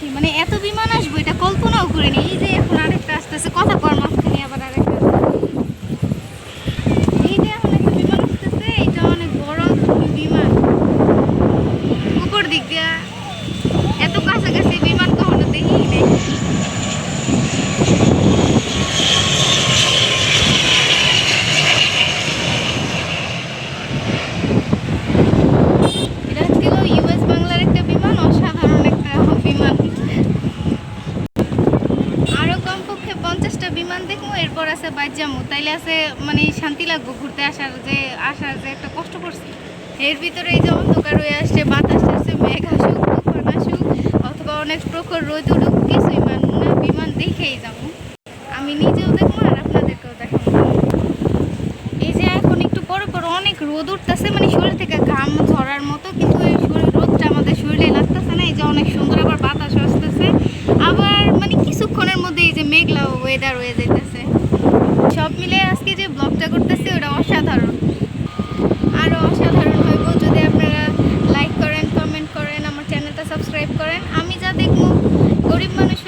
ছি, মানে এত বিমান আসব এটা কল্পনাও করিনি। এই যে এখন আরেকটা আসতেছে কথা কর মাঝখানে আবার আরেকটা। এই যে এখন একটা বিমান আসতেছে এটা অনেক বড় বিমান উপর দিক দিয়া এত কাছাকাছি বিমান কখনো দেখি নাই এটা হচ্ছে ইউএস বাংলার একটা বিমান অসাধারণ একটা বিমান আরও কমপক্ষে পঞ্চাশটা বিমান দেখব এরপর আছে বাইজামু তাইলে আছে মানে শান্তি লাগবো ঘুরতে আসার যে আসার যে একটা কষ্ট করছি। এর ভিতরে এই যে অন্ধকার হয়ে আসছে, বাতাস আসছে, মেঘ আসুক, তুফান আসুক, অথবা অনেক প্রখর রোদ উঠুক কিছুই মানবো না, বিমান দেখেই যাব। আমি নিজেও দেখব আর আপনাদেরকেও দেখাবো। এই যে এখন একটু পরে পরে অনেক রোদ উঠতেছে মানে শরীর থেকে ঘাম ঝরার মতো, কিন্তু এই শরীর রোদটা আমাদের শরীরে লাগতেছে না, এই যে অনেক সুন্দর আবার বাতাস ওয়েদার হয়ে যেতেছে সব মিলে আজকে যে ব্লগটা করতেছি, ওটা অসাধারণ। আরও অসাধারণ হইব যদি আপনারা লাইক করেন কমেন্ট করেন, আমার চ্যানেলটা সাবস্ক্রাইব করেন। আমি যা দেখব, গরিব মানুষ